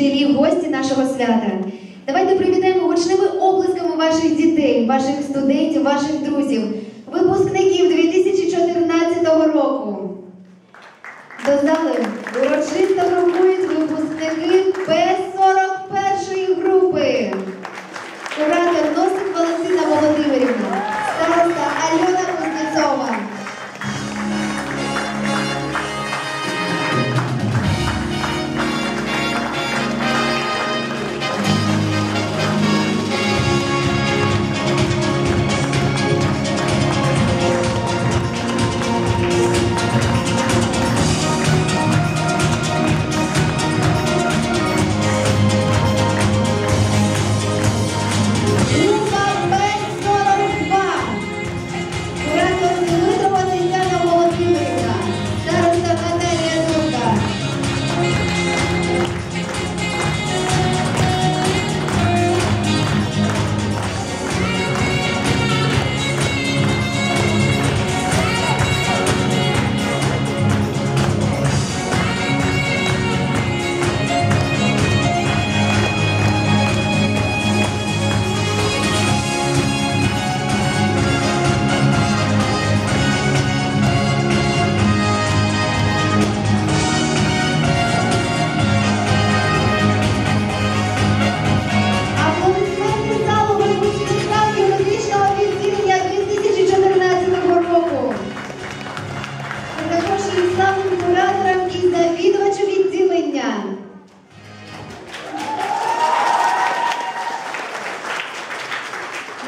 вчителі, гості нашого свята. Давайте привітаємо гучними оплесками ваших дітей, ваших студентів, ваших друзів, випускників 2014 року. До зали урочисто крокують випускники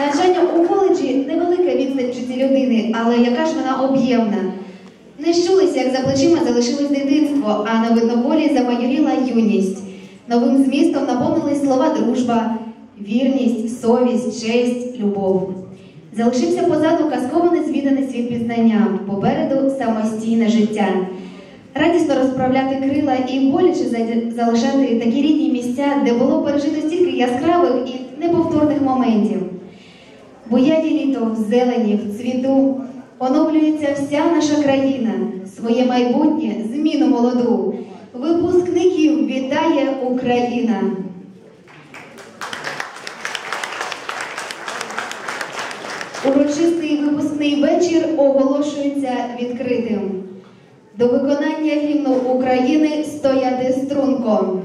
Навчання у коледжі невелика відстань житті людини, але яка ж вона об'ємна. Не щулися, як за плечима залишилось дитинство, а на видноволі замайоріла юність. Новим змістом наповнились слова дружба, вірність, совість, честь, любов. Залишився позаду казково незвіданий світ пізнання, попереду самостійне життя. Радісно розправляти крила і боляче за- залишати такі рідні місця, де було пережито стільки яскравих і неповторних моментів. Буяє літо в зелені, в цвіту, оновлюється вся наша країна, своє майбутнє, зміну молоду. Випускників вітає Україна. Урочистий випускний вечір оголошується відкритим. До виконання гімну України стояти струнко.